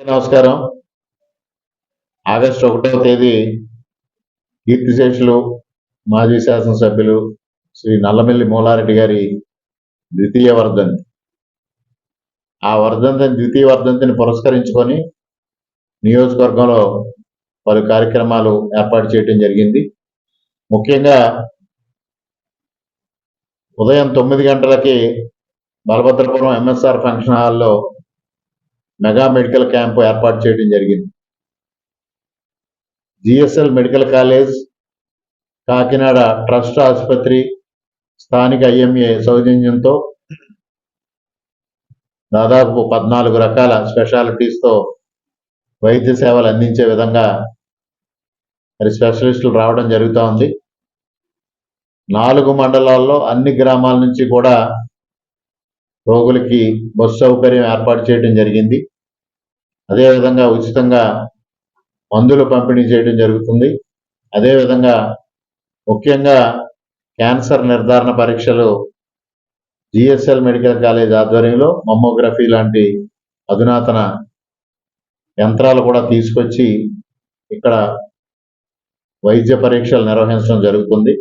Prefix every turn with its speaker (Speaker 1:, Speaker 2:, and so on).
Speaker 1: నమస్కారం. ఆగస్టు ఒకటవ తేదీ కీర్తిశేషులు మాజీ శాసనసభ్యులు శ్రీ నల్లమిల్లి మూలారెడ్డి గారి ద్వితీయ వర్ధంతి. ఆ వర్ధంతిని ద్వితీయ వర్ధంతిని పురస్కరించుకొని నియోజకవర్గంలో పలు కార్యక్రమాలు ఏర్పాటు చేయడం జరిగింది. ముఖ్యంగా ఉదయం తొమ్మిది గంటలకి బలభద్రపురం ఎంఎస్ఆర్ ఫంక్షన్ హాల్లో మెగా మెడికల్ క్యాంపు ఏర్పాటు చేయడం జరిగింది. GSL medical college Kakinada trust ఆసుపత్రి స్థానిక ఐఎంఏ సౌజన్యంతో దాదాపు పద్నాలుగు రకాల స్పెషాలిటీస్తో వైద్య సేవలు అందించే విధంగా మరి స్పెషలిస్టులు రావడం జరుగుతూ ఉంది నాలుగు మండలాల్లో అన్ని గ్రామాల నుంచి కూడా రోగులకి బస్సు సౌకర్యం ఏర్పాటు చేయడం జరిగింది. అదేవిధంగా ఉచితంగా మందులు పంపిణీ చేయడం జరుగుతుంది. అదేవిధంగా ముఖ్యంగా క్యాన్సర్ నిర్ధారణ పరీక్షలు జిఎస్ఎల్ మెడికల్ కాలేజ్ ఆధ్వర్యంలో మమ్మోగ్రఫీ లాంటి అధునాతన యంత్రాలు కూడా తీసుకొచ్చి ఇక్కడ వైద్య పరీక్షలు నిర్వహించడం జరుగుతుంది.